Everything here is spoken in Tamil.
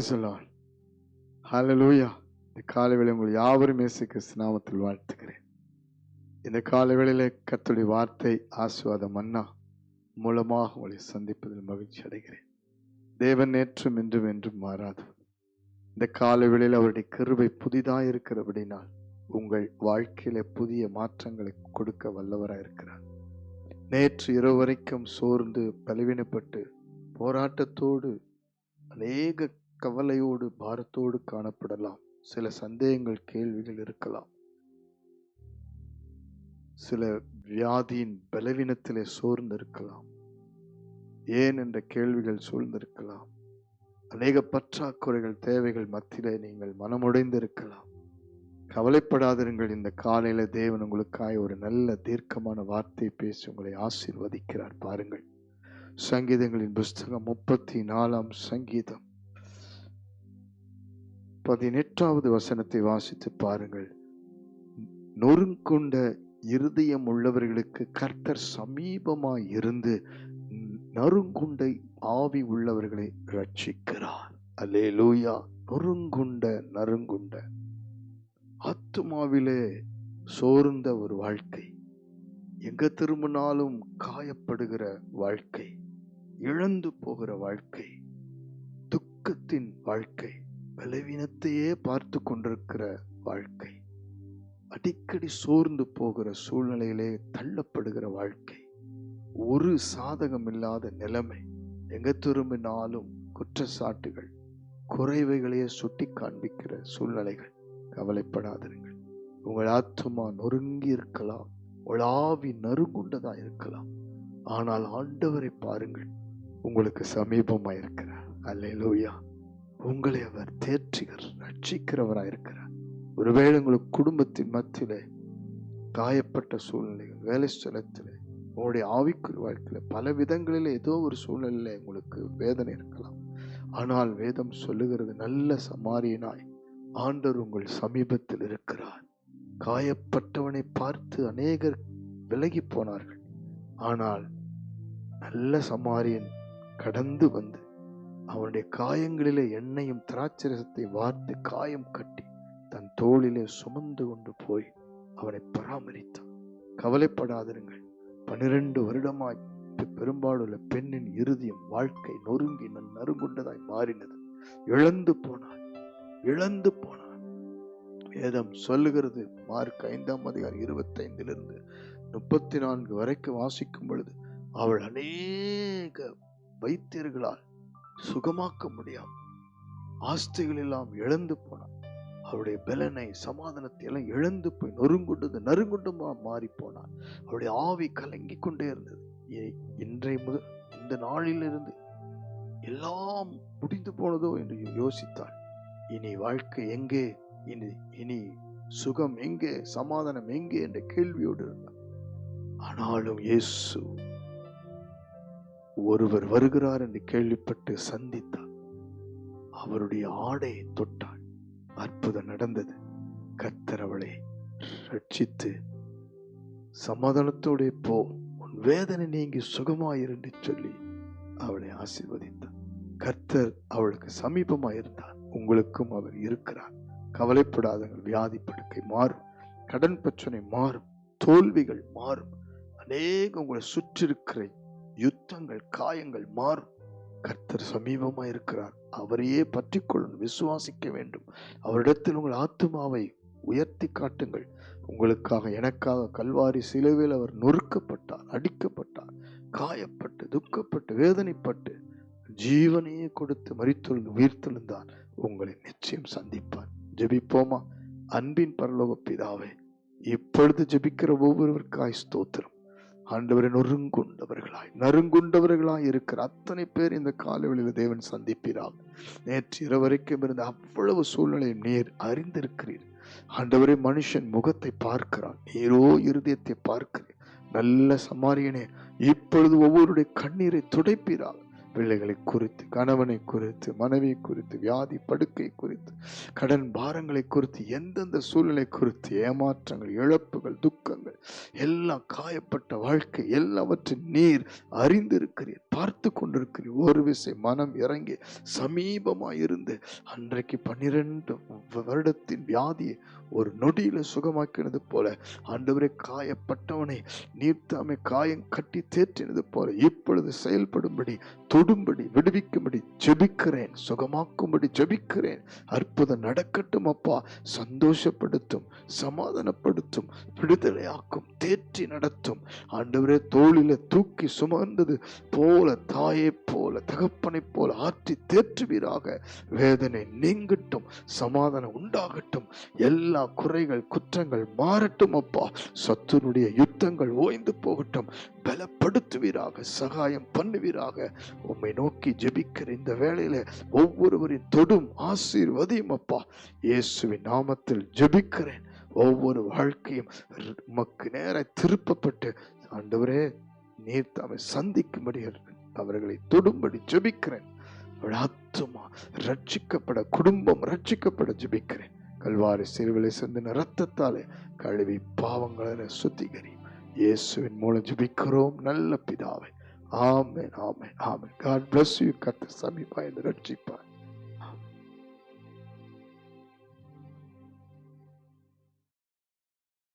பிரைஸ் லார்ட் ஹalleluya இந்த காலை வேலை உங்கள் யாவரும் இயேசு கிறிஸ்து நாமத்தில் இந்த காலை வேளையில் கத்துடைய வார்த்தை ஆசுவாத மன்னா மூலமாக உங்களை சந்திப்பதில் மகிழ்ச்சி அடைகிறேன். தேவன் நேற்றும் என்றும் என்றும் மாறாது. இந்த காலை வேளையில் அவருடைய கருவை புதிதாக இருக்கிறபடினால் உங்கள் வாழ்க்கையில புதிய மாற்றங்களை கொடுக்க வல்லவராக இருக்கிறார். நேற்று இரவு வரைக்கும் சோர்ந்து பலவீனப்பட்டு போராட்டத்தோடு அநேக கவலையோடு பாரத்தோடு காணப்படலாம். சில சந்தேகங்கள் கேள்விகள் இருக்கலாம். சில வியாதியின் பலவீனத்திலே சோர்ந்து இருக்கலாம் ஏன் என்ற கேள்விகள் சூழ்ந்திருக்கலாம். அநேக பற்றாக்குறைகள் தேவைகள் மத்தியிலே நீங்கள் மனமுடைந்திருக்கலாம். கவலைப்படாதிருங்கள் இந்த காலையில தேவன் உங்களுக்காய் ஒரு நல்ல தீர்க்கமான வார்த்தை பேசி உங்களை ஆசீர்வதிக்கிறார். பாருங்கள். சங்கீதங்களின் புஸ்தகம் முப்பத்தி நாலாம் சங்கீதம். பதினெட்டாவது வசனத்தை வாசித்து பாருங்கள். நொறுங்குண்ட இருதயம் உள்ளவர்களுக்கு கர்த்தர் சமீபமாய் இருந்து நறுங்குண்டை ஆவி உள்ளவர்களை ரட்சிக்கிறார் அல்லே லூயா நொறுங்குண்ட நறுங்குண்ட. ஆத்துமாவிலே சோர்ந்த ஒரு வாழ்க்கை. எங்க திரும்பினாலும் காயப்படுகிற வாழ்க்கை. இழந்து போகிற வாழ்க்கை. துக்கத்தின் வாழ்க்கை. பலவீனத்தையே பார்த்து கொண்டிருக்கிற வாழ்க்கை. அடிக்கடி சோர்ந்து போகிற சூழ்நிலையிலே தள்ளப்படுகிற வாழ்க்கை. ஒரு சாதகம் இல்லாத நிலைமை. எங்க திரும்பினாலும் குற்றச்சாட்டுகள் குறைவைகளையே சுட்டி காண்பிக்கிற சூழ்நிலைகள். கவலைப்படாதிருங்கள். உங்கள் ஆத்மா நொறுங்கி இருக்கலாம். உலாவி நறுங்குண்டதா இருக்கலாம். ஆனால் ஆண்டவரை பாருங்கள். உங்களுக்கு சமீபமாக இருக்கிறார் அல்லேலூயா. உங்களை அவர் தேற்றுகிற ரட்சிக்கிறவராயிருக்கிறார். ஒருவேளை உங்களுக்கு குடும்பத்தின் மத்தியிலே காயப்பட்ட சூழ்நிலைகள் வேலை ஸ்தலத்தில் உங்களுடைய ஆவிக்குரிய வாழ்க்கையில் பல விதங்களில் ஏதோ ஒரு சூழ்நிலையில் உங்களுக்கு வேதனை இருக்கலாம். ஆனால் வேதம் சொல்லுகிறது நல்ல சமாரியனாய் ஆண்டவர் உங்கள் சமீபத்தில் இருக்கிறார். காயப்பட்டவனை பார்த்து அநேகர் விலகி போனார்கள். ஆனால் நல்ல சமாரியன் கடந்து வந்து அவனுடைய காயங்களிலே எண்ணெயும் திராட்சரசத்தை வார்த்து காயம் கட்டி தன் தோளிலே சுமந்து கொண்டு போய் அவனை பராமரித்தான். கவலைப்படாதிருங்கள். பனிரெண்டு வருடமாய் பெரும்பாலுள்ள பெண்ணின் இறுதியும் வாழ்க்கை நொறுங்கி நன் நறுங்குண்டதாய் மாறினது. இழந்து போனான் இழந்து போனாள். வேதம் சொல்லுகிறது. மார்க் ஐந்தாம் அதிகாரம் இருபத்தைந்திலிருந்து முப்பத்தி நான்கு வரைக்கும் வாசிக்கும் பொழுது அவள் அநேக வைத்தியர்களால் சுகமாக்க முடியாம ஆஸ்திகள் எல்லாம் இழந்து போனான். அவருடைய பலனை சமாதானத்தை எல்லாம் இழந்து போய் நொறுங்குண்டது நறுங்குண்டுமா மாறி போனாள் அவருடைய ஆவி கலங்கி கொண்டே இருந்தது. இன்றைய முதல் இந்த நாளிலிருந்து எல்லாம் முடிந்து போனதோ என்று யோசித்தாள். இனி வாழ்க்கை எங்கே? இனி இனி சுகம் எங்கே? சமாதானம் எங்கே? என்ற கேள்வியோடு இருந்தார் ஆனாலும் இயேசு ஒருவர் வருகிறார் என்று கேள்விப்பட்டு சந்தித்தார். அவருடைய ஆடையை தொட்டாள். அற்புதம் நடந்தது. கர்த்தர் அவளை ரட்சித்து சமாதானத்தோட போ உன் வேதனை நீங்கி சுகமாயிருந்து சொல்லி அவளை ஆசிர்வதித்தார். கர்த்தர் அவளுக்கு சமீபமாயிருந்தார் உங்களுக்கும் அவர் இருக்கிறார். கவலைப்படாதங்கள் வியாதி படுக்கை மாறும். கடன் பிரச்சனை மாறும். தோல்விகள் மாறும். அநேக உங்களை சுற்றிருக்கிற யுத்தங்கள் காயங்கள் மாறும். கர்த்தர் சமீபமா இருக்கிறார். அவரையே பற்றி கொள்ளணும் விசுவாசிக்க வேண்டும். அவரிடத்தில் உங்கள் ஆத்மாவை உயர்த்தி காட்டுங்கள். உங்களுக்காக எனக்காக கல்வாரி சிலுவையில் அவர் நொறுக்கப்பட்டார் அடிக்கப்பட்டார். காயப்பட்டு துக்கப்பட்டு வேதனைப்பட்டு ஜீவனையே கொடுத்து மறித்தொழுந்து உயிர்த்தெழுந்தார். உங்களை நிச்சயம் சந்திப்பார். ஜெபிப்போமா? அன்பின் பரலோக பிதாவே இப்பொழுது ஜெபிக்கிற ஒவ்வொருவருக்காய் ஸ்தோத்திரம். ஆண்டவரை நொறுங்குண்டவர்களாய் நறுங்குண்டவர்களாய் இருக்கிற அத்தனை பேர் இந்த காலவெளியில் தேவன் சந்திப்பிறார் நேற்று இரவு வரைக்கும் இருந்த அவ்வளவு சூழ்நிலையை நீர் அறிந்திருக்கிறீர். ஆண்டவரே மனுஷன் முகத்தை பார்க்கிறான். நீரோ இருதயத்தை பார்க்கிறேன் நல்ல சமாரியனே இப்பொழுது ஒவ்வொருடைய கண்ணீரை துடைப்பீராக. பிள்ளைகளை குறித்து கணவனை குறித்து மனைவி குறித்து வியாதி படுக்கை குறித்து கடன் பாரங்களை குறித்து எந்தெந்த சூழ்நிலை குறித்து ஏமாற்றங்கள் இழப்புகள் துக்கங்கள் எல்லாம் காயப்பட்ட வாழ்க்கை எல்லாவற்றின் நீர் அறிந்திருக்கிறீர் பார்த்து கொண்டிருக்கிறீர். ஒரு விசை மனம் இறங்கி சமீபமாக இருந்து அன்றைக்கு பன்னிரண்டு வருடத்தின் வியாதியை ஒரு நொடியில சுகமாக்கினது போல ஆண்டவரே காயப்பட்டவனை நீர்த்தாமை காயம் கட்டி தேற்றினது போல இப்பொழுது செயல்படும்படி தொடும்படி விடுவிக்கும்படி ஜெபிக்கிறேன் சுகமாக்கும்படி ஜெபிக்கிறேன். அற்புதம் நடக்கட்டும் அப்பா. சந்தோஷப்படுத்தும் சமாதானப்படுத்தும் விடுதலையாக்கும் தேற்றி நடத்தும். ஆண்டவரே தோளில தூக்கி சுமந்தது போல தாயை போல தகப்பனை போல ஆற்றி தேற்றுவீராக. வேதனை நீங்கட்டும் சமாதானம் உண்டாகட்டும். எல்லா குறைகள் குற்றங்கள் மாறட்டும் அப்பா. சத்துனுடைய யுத்தங்கள் ஓய்ந்து போகட்டும். பலப்படுத்துவீராக சகாயம் பண்ணுவீராக. உம்மை நோக்கி ஜெபிக்கிற இந்த வேளையில ஒவ்வொருவரின் தொடும் ஆசீர்வதியும் அப்பா. இயேசுவின் நாமத்தில் ஜெபிக்கிறேன். ஒவ்வொரு வாழ்க்கையும் உமக்கு நேர திருப்பப்பட்டு ஆண்டவரே நீர் தாமை சந்திக்கும்படி அவர்களை தொடும்படி ஜெபிக்கிறேன். அவள் ஆத்துமா ரட்சிக்கப்பட குடும்பம் ரட்சிக்கப்பட ஜெபிக்கிறேன். கல்வாரி சிறுவிலை சிந்தின ரத்தத்தாலே கழுவி பாவங்களை சுத்திகரி. இயேசுவின் மூலம் ஜெபிக்கிறோம் நல்ல பிதாவை. ஆமேன் ஆமேன் ஆமேன். காட் பிளஸ் யூ கர்த்தர் சமீபா என்று ரட்சிப்பார்.